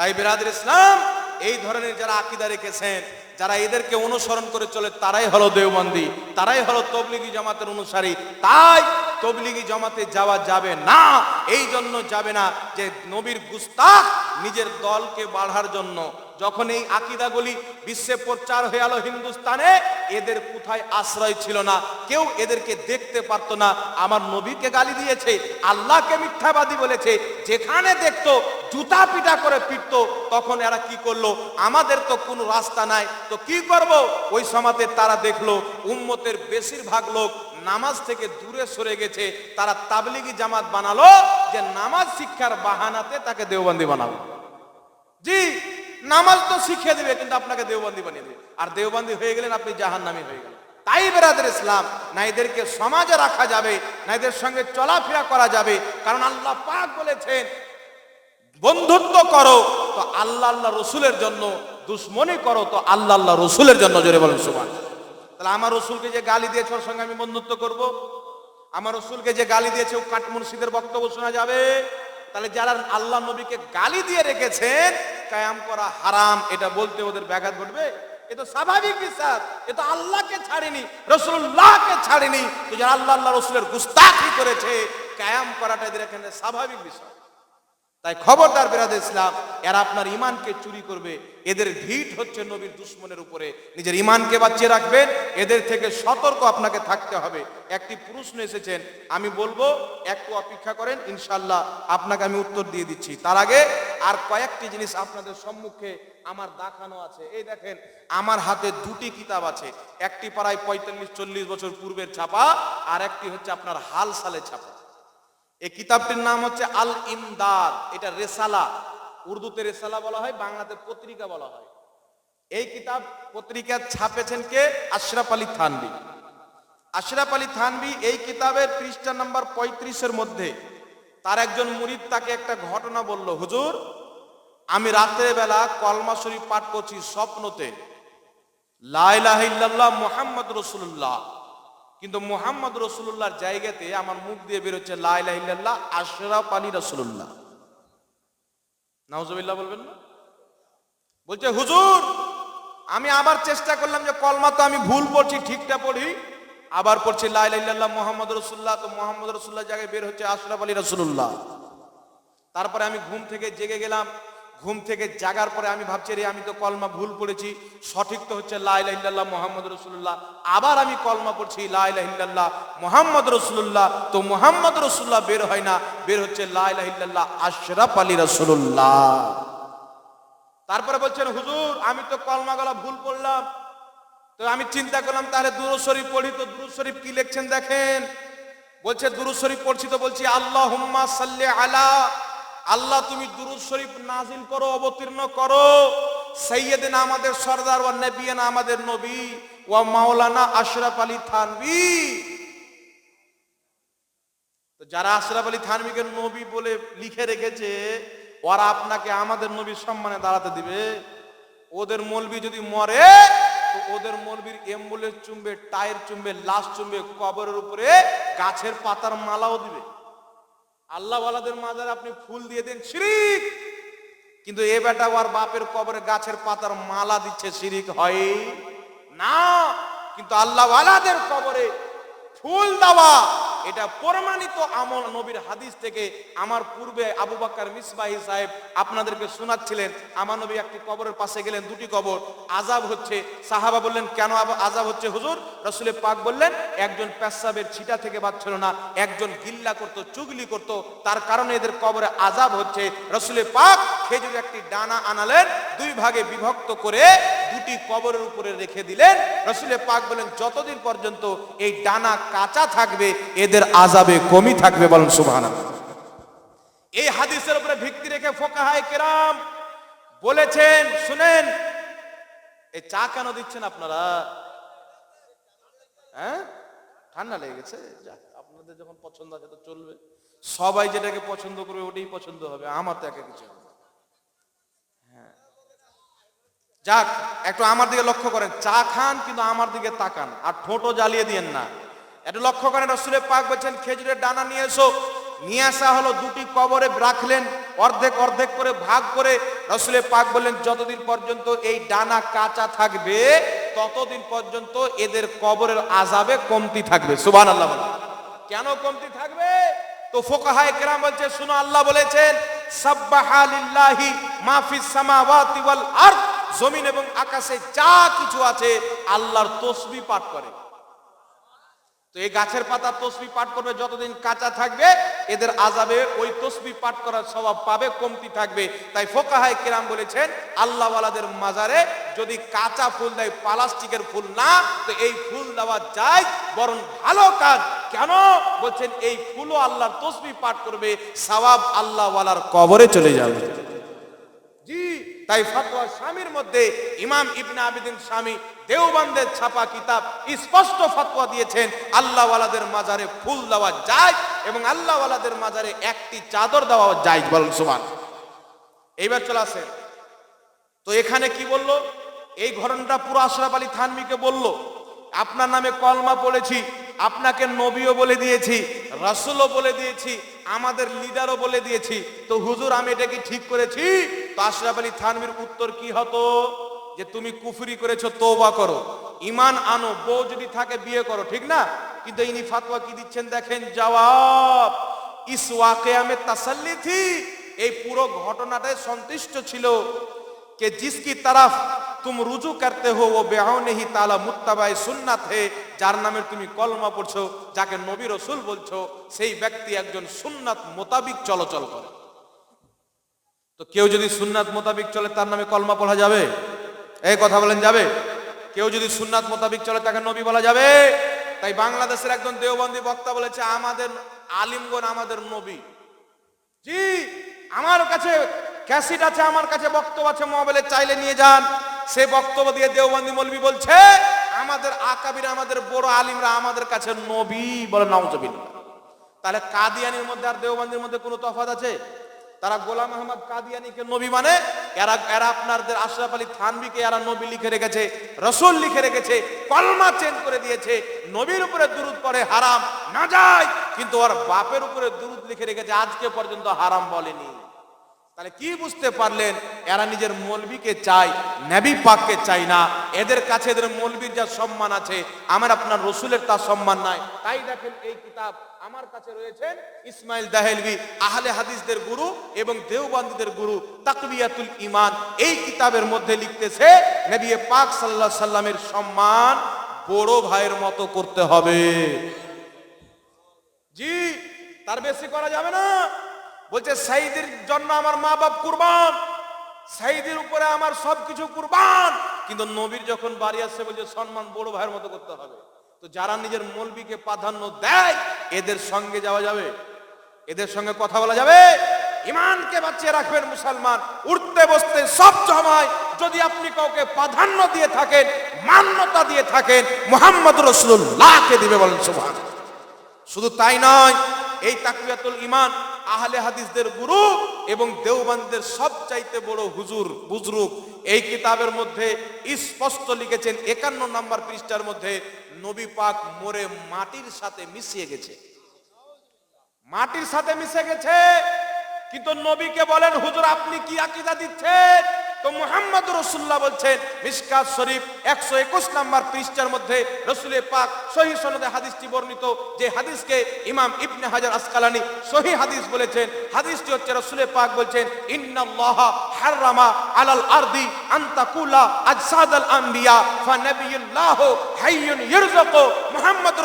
তাই বিরাদের ইসলাম, এই ধরনের যারা আকিদা রেখেছেন, যারা এদেরকে অনুসরণ করে চলে, তারাই হলো দেওবন্দি, তারাই হলো তবলিগি জামাতের অনুসারী। তাই তবলিগি জামাতে যাওয়া যাবে না, এই জন্য যাবে না যে নবীর গুস্তাখ নিজের দলকে বাড়ার জন্য যখন এই আকিদাগুলি বিশ্বে প্রচার হয়ে গেল হিন্দুস্তানে, এদের কোথায় আশ্রয় ছিল না, কেউ এদেরকে দেখতে পারতো না। আমার নবীকে গালি দিয়েছে, আল্লাহকে মিথ্যাবাদী বলেছে, যেখানে দেখতো, জুতা পিটা করে পিটতো, তখন এরা কি করল? আমাদের তো কোনো রাস্তা নাই, তো কি করব? ওই সমাতে তারা দেখল, উম্মতের বেশিরভাগ লোক নামাজ থেকে দূরে সরে গেছে, তারা তাবলিগি জামাত বানালো, যে নামাজ শিক্ষার বাহানাতে তাকে দেওবন্দি বানাবো জি নামাজ তো শিখিয়ে দেবে, কিন্তু আপনাকে দেওবন্দি বানিয়ে দেবে। আর দেওবন্দি হয়ে গেলেন আপনি জাহান্নামী হয়ে গেলেন। তাই বেরাদের ইসলাম, না এদেরকে সমাজে রাখা যাবে, না এদের সঙ্গে চলাফেরা করা যাবে। কারণ আল্লাহ পাক বলেছেন, বন্ধুত্ব করো, তো আল্লাহ আল্লাহ রসুলের জন্য, দুশ্মনী করো, তো আল্লাহ আল্লাহ রসুলের জন্য, জোরে বলেন সুমান তাহলে আমার রসুলকে যে গালি দিয়েছে, ওর সঙ্গে আমি বন্ধুত্ব করব? আমার রসুলকে যে গালি দিয়েছে, ও কাঠমুর্শিদের বক্তব্য শোনা যাবে? তাহলে যারা আল্লাহ নবীকে গালি দিয়ে রেখেছেন কায়াম করা হারাম, এটা বলতে ওদের ব্যাঘাত ঘটবে। এ তো স্বাভাবিক বিশ্বাস, এ তো আল্লাহকে ছাড়েনি রসুল্লাহকে ছাড়েনি। যারা আল্লাহ আল্লাহ, রসুলের গুস্তাখি করেছে, কায়াম করাটা এদের এখানে স্বাভাবিক বিষয়। তাই খবরদার বেরাদ ইসলাম, এরা আপনার ইমানকে চুরি করবে। এদের ভিট হচ্ছে নবীর দুশ্মনের উপরে। নিজের ইমানকে বাঁচিয়ে রাখবেন, এদের থেকে সতর্ক আপনাকে থাকতে হবে। একটি প্রশ্ন এসেছেন, আমি বলব একটু অপেক্ষা করেন ইনশাল্লাহ আপনাকে আমি উত্তর দিয়ে দিচ্ছি। তার আগে আর কয়েকটি জিনিস আপনাদের সম্মুখে আমার দেখানো আছে। এই দেখেন, আমার হাতে দুটি কিতাব আছে। একটি প্রায় পঁয়তাল্লিশ, চল্লিশ বছর পূর্বের ছাপা, আর একটি হচ্ছে আপনার হাল সালে ছাপা। এই কিতাবটির নাম হচ্ছে আল ইমদাদ এটা রেসালা। উর্দুতে রেসালা বলা হয়, বাংলাতে পত্রিকা বলা হয়। এই কিতাব পত্রিকা ছাপেছেন কে? আশরাফ আলী থানবি। আশরাফ আলী থানবি এই কিতাবের পৃষ্ঠা নাম্বার পঁয়ত্রিশের মধ্যে তার একজন মুরিদ তাকে একটা ঘটনা বলল, হুজুর, আমি রাত্রে বেলা কলমা শরীফ পাঠ করছি স্বপ্নতে। লাইলাহ মুহাম্মদ রসুল্লাহ কিন্তু মোহাম্মদ রসুল্লাহর জায়গাতে আমার মুখ দিয়ে বেরোচ্ছে লাইলাহ আশরাফ আলী রসুল্লাহ নাউজবিল্লাহ বলবেন না? বলছে, হুজুর, আমি আবার চেষ্টা করলাম যে কলমা তো আমি ভুল পড়ছি, ঠিকটা পড়ি, আবার পড়ছি লাইলাহ মোহাম্মদ রসুল্লাহ তো মোহাম্মদ রসুল্লাহ জায়গায় বের হচ্ছে আশরাফ আলী রসুল্লাহ তারপরে আমি ঘুম থেকে জেগে গেলাম ঘুম থেকে জাগার পরে আমি ভাবছি, রে, আমি তো কলমা ভুল পড়েছি। সঠিক তো হচ্ছে লাইলাহ মোহাম্মদ রসুল্লাহ আবার আমি কলমা পড়ছি লাইলাহ মোহাম্মদ রসুল্লাহ তো মোহাম্মদ রসুল্লাহ বের হয় না, বের হচ্ছে লাইলাহ আশরাফ আলী রসুল্লাহ তারপরে বলছেন, হুজুর, আমি তো কলমা গলা ভুল পড়লাম। তো আমি চিন্তা করলাম, তাহলে দুরু শরীফ পড়ি তো দুরু শরীফ কি লিখছেন দেখেন? বলছে দুরু শরীফ পড়ছি তো বলছি আল্লাহ হুম্মা সাল্লে আলা আল্লাহ তুমি দুরুদ শরীফ নাজিল করো, অবতীর্ণ করো। সৈয়দিন আমাদের সর্দার ওয়া নবিয়ানা আমাদের নবী ওয়া মাওলানা আশরাফ আলী থানভী। তো যারা আশরাফ আলী থানভীকে নবী বলে লিখে রেখেছে, ওরা আপনাকে আমাদের নবীর সম্মানে দাঁড়াতে দিবে। ওদের মলবি যদি মরে, তো ওদের মলবির এম্বুলেন্স চুমবে, টায়ার চুমবে, লাশ চুমবে, কবরের উপরে গাছের পাতার মালাও দিবে। আল্লাহ ওয়ালাদের মাজার আপনি ফুল দিয়ে দেন শিরিক। কিন্তু এ বেটা ওর বাপের কবরে গাছের পাতার মালা দিচ্ছে, শিরিক হয় না। কিন্তু আল্লাহ ওয়ালাদের কবরে ফুল দেওয়া এটা প্রমাণিত আমল নবীর হাদিস থেকে আমার পূর্বে আবু বাক্কার মিসবাহি সাহেব আপনাদেরকে শোনাচ্ছিলেন। আমার নবী একটি কবরের পাশে গেলেন, দুটি কবর। আজাব হচ্ছে, সাহাবা বললেন, কেন আজাব হচ্ছে হুজুর? রসুলের পাক বললেন, একজন পেশাবের ছিটা থেকে বাঁচছিল না, একজন গিল্লা করত, চুগলি করত, তার কারণে এদের কবরে আজাব হচ্ছে। রসুলের পাক খেজুর একটি ডানা আনালেন দুই ভাগে বিভক্ত করে দুটি কবরের উপরে রেখে দিলেন। রসুলে পাক বলেন, যতদিন পর্যন্ত এই ডানা কাঁচা থাকবে, এদের আজাবে কমই থাকবে। বলেন সুবহান এই হাদিসের উপরে ভিত্তি রেখে ফোকাহায় কেরাম বলেছেন, শুনেন, এই চা কেন দিচ্ছেন আপনারা? হ্যাঁ? ঠান্ডা লেগে গেছে। আপনাদের যখন পছন্দ আছে তো চলবে। সবাই যেটাকে পছন্দ করবে, ওটাই পছন্দ হবে। আমার তো একা কিছু হবে না। যাক, একটু আমার দিকে লক্ষ্য করেন। চা খান, কিন্তু আমার দিকে তাকান। আর ঠোঁটও জ্বালিয়ে দিয়েন না। একটু লক্ষ্য করেন রসুলের পাক বলছেন, খেজুরের ডানা নিয়ে এসো। নিয়ে আসা হলো দুটি কবরে রাখলেন। অর্ধেক অর্ধেক করে ভাগ করে রসুলের পাক বললেন, যতদিন পর্যন্ত এই ডানা কাঁচা থাকবে, ততদিন পর্যন্ত এদের কবরের আজাবে কমতি থাকবে। সুবান আল্লাহ। কেন কমতি থাকবে? তো ফোকাহায় কেরাম বলছে, শুনো, আল্লাহ বলেছেন, সাব্বাহা লিল্লাহি মা ফিস সামাওয়াতি ওয়াল আরদ। জমিন এবং আকাশে যা কিছু আছে আল্লাহর তসবি পাঠ করে। তো এই গাছের পাতা তসবি পাঠ করবে, যতদিন কাঁচা থাকবে, এদের আজাবে ওই তসবি পাঠ করার স্বভাব পাবে, কমতি থাকবে। তাই ফোকাহায় কিরাম বলেছেন, আল্লাহওয়ালাদের মাজারে যদি কাঁচা ফুল দেয়, প্লাস্টিকের ফুল না, তো এই ফুল দেওয়া যায়, বরং ভালো কাজ। কেন? বলছেন, এই ফুলও আল্লাহর তসবি পাঠ করবে, সওয়াব আল্লাহওয়ালার কবরে চলে যাবে। জি। তাই ফতোয়া স্বামীর মধ্যে ইমাম ইবনে আবিদিন স্বামী দেওবন্দের ছাপা কিতাব স্পষ্ট ফতোয়া দিয়েছেন, আল্লাহওয়ালাদের মাজারে ফুল দেওয়া যায় এবং আল্লাহওয়ালাদের মাজারে একটি চাদর দেওয়া যায় বলুন সুমান এইবার চলে আসেন। তো এখানে কি বলল? এই ঘটনাটা পুরো আশরাফ আলী থানবিকে বলল। আপনার নামে কলমা পড়েছি, আপনাকে নবীও বলে দিয়েছি, রাসূলও বলে দিয়েছি, আমাদের লিডারও বলে দিয়েছি। তো হুজুর, আমি এটা কি ঠিক করেছি? আশরাফ আলী থানভীর উত্তর কি হতো? যে তুমি কুফরি করেছ তোবা করো। ইমান আনো, বউ যদি থাকে বিয়ে করো, ঠিক না? কিন্তু ইনি ফাতোয়া কি দিচ্ছেন দেখেন? জবাব, ইস ওয়াকেয়ামে তাসাল্লি থি এই পুরো ঘটনাটাই সন্তুষ্ট ছিল কে জিসকি তরফ তুম রুজু করতে হো, ও বেহাও নেহি তালা মুত্তাবাই সুন্নাত হে। যার নামে তুমি কলমা পড়ছো, যাকে নবী রসুল বলছো, সেই ব্যক্তি একজন সুন্নাত মোতাবিক চলাচল করে। তো কেউ যদি সুন্নাত মোতাবিক চলে, তার নামে কলমা পড়া যাবে? এই কথা বলেন, যাবে? কেউ যদি সুন্নাত মোতাবিক চলে, তাকে নবী বলা যাবে? তাই বাংলাদেশের একজন দেওবন্দী বক্তা বলেছে, আমাদের আলিমগণ আমাদের নবী। জি, আমার কাছে ক্যাসেট আছে, আমার কাছে বক্তব্য আছে, মোবাইলে চাইলে নিয়ে যান। সে বক্তব্য দিয়ে দেওবন্দী মৌলবি বলছে, আমাদের আকাবির, আমাদের বড় আলিমরা আমাদের কাছে নবী বলে নাউজবিল্লাহ তাহলে কাদিয়ানির মধ্যে আর দেওবন্দির মধ্যে কোনো তফাৎ আছে? তারা গোলাম আহমদ কাদিয়ানিকে নবী মানে এরা এরা আপনাদের আশরাফ আলী থানবিকে এরা নবী লিখে রেখেছে, রসুল লিখে রেখেছে, কলমা চেঞ্জ করে দিয়েছে, নবীর উপরে দুরুদ পড়ে হারাম, না যায়, কিন্তু ওর বাপের উপরে দুরুদ লিখে রেখেছে, আজকে পর্যন্ত হারাম বলেনি। তাহলে কি বুঝতে পারলেন? এরা নিজের মৌলবীকে চায়, নবী পাককে চাই না। এদের কাছে এদের মৌলবীর যা সম্মান আছে, আমার আপনার রসুলের তার সম্মান নাই। তাই দেখেন এই কিতাব আমার কাছে রয়েছেন ইসমাইল দাহেলভি, আহলে হাদিসদের গুরু এবং দেওবন্দীদের গুরু তাকবিয়াতুল ইমান এই কিতাবের মধ্যে লিখতেছে, নবী পাক সাল্লাহ সাল্লামের সম্মান বড় ভাইয়ের মতো করতে হবে। জি, তার বেশি করা যাবে না। বলছে সাইদের জন্য আমার মা বাপ কুরবান। সাইদের উপরে আমার সবকিছু কুরবান। কিন্তু নবীর যখন বাড়ি আসছে, বলছে, সম্মান বড় ভাইয়ের মতো করতে হবে। তো যারা নিজের মলবিকে প্রাধান্য দেয়, এদের সঙ্গে যাওয়া যাবে। এদের সঙ্গে কথা বলা যাবে। ইমানকে বাঁচিয়ে রাখবেন মুসলমান। উঠতে, বসতে সব সময় যদি আপনি কাউকে প্রাধান্য দিয়ে থাকেন, মান্যতা দিয়ে থাকেন, মোহাম্মদ রসুল্লাহকে দিবে বলেন সুবহান শুধু তাই নয় এই তাকবিয়াতুল ইমান আহলে হাদিসদের গুরু এবং দেওবানদের সবচাইতে বড় হুজুর বুজরুক এই কিতাবের মধ্যে স্পষ্ট লিখেছেন একান্ন নাম্বার পৃষ্ঠার মধ্যে, নবী পাক মরে মাটির সাথে মিশিয়ে গেছে। মাটির সাথে মিশে গেছে, কিন্তু নবীকে বলেন, হুজুর, আপনি কি আকিদা দিচ্ছেন? তো মোহাম্মদ রসুল্লাহ বলছেন শরীফ একশো একুশ নাম্বার পৃষ্ঠার মধ্যে রসুলে পাক সহি সনদে হাদিসটি বর্ণিত যে হাদিসকে ইমাম ইবনে হাজার আসকালানি সহি হাদিস বলেছেন। হাদিসটি হচ্ছে রসুলে পাক ইরযাকু। মুহাম্মদ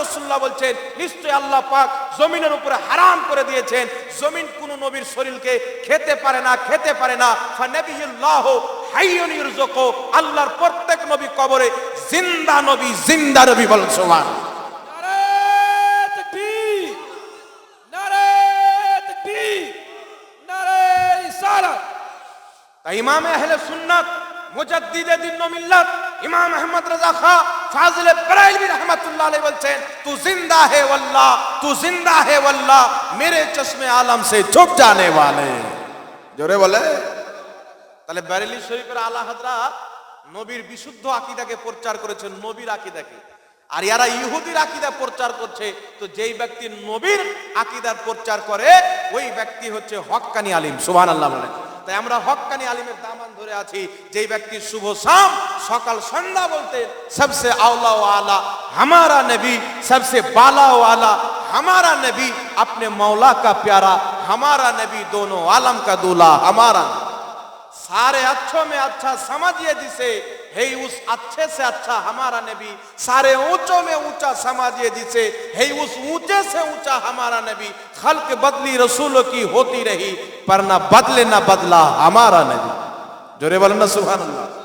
বলছেন, নিশ্চয় আল্লাহ পাক জমিনের উপরে হারাম করে দিয়েছেন। জমিন নবীর শরীরকে খেতে পারে না খেতে পারে না। ফা নবিয়ুল্লাহ হাইয়ুন ইরযাকু আল্লাহর প্রত্যেক নবী কবরে জিন্দা নবী জিন্দা নবী বলেন ইমাম আহলে সুন্নাত মুজাদ্দিদে দিন মিল্লাত ইমাম আহমদ রাজা খা ফাজলে ব্রাইলবি রহমতুল্লাহ আলাইহি বলছেন, তু জিন্দা হে ওয়াল্লাহ তু জিন্দা হে ওয়াল্লাহ মেরে চশমে আলম সে ঝুক জানে ওয়ালে। জোরে বলে। তাহলে বেরেলি শরীফের আলা হাজরাত নবীর বিশুদ্ধ আকিদাকে প্রচার করেছেন, নবীর আকিদাকে। আর ইয়ারা ইহুদির আকিদা প্রচার করছে, তো যেই ব্যক্তি নবীর আকিদার প্রচার করে, ওই ব্যক্তি হচ্ছে হক্কানি আলিম, সুবহানাল্লাহ বলেন তাই আমরা হকানি আলিমের দামান ধরে আছি যে ব্যক্তি শুভ সাম সকাল সন্ধ্যা বলতে সবসে আওলা ও আলা, হামারা নবী সবসে বালা ও আলা, হামারা নবী, আপনি মৌলা কা প্যারা, হামারা নবী দোনো আলম কা দুলা, হামারা সারে আচ্ছো মে আচ্ছা সমাজিয়ে দিছে है उस अच्छे से अच्छा हमारा नबी, सारे ऊंचों में ऊँचा समाजिए जिसे, हे उस ऊँचे से ऊँचा हमारा नबी, खल्क बदली रसूलों की होती रही, पर ना बदले ना बदला हमारा नबी। बोले बोलना सुबह अल्लाह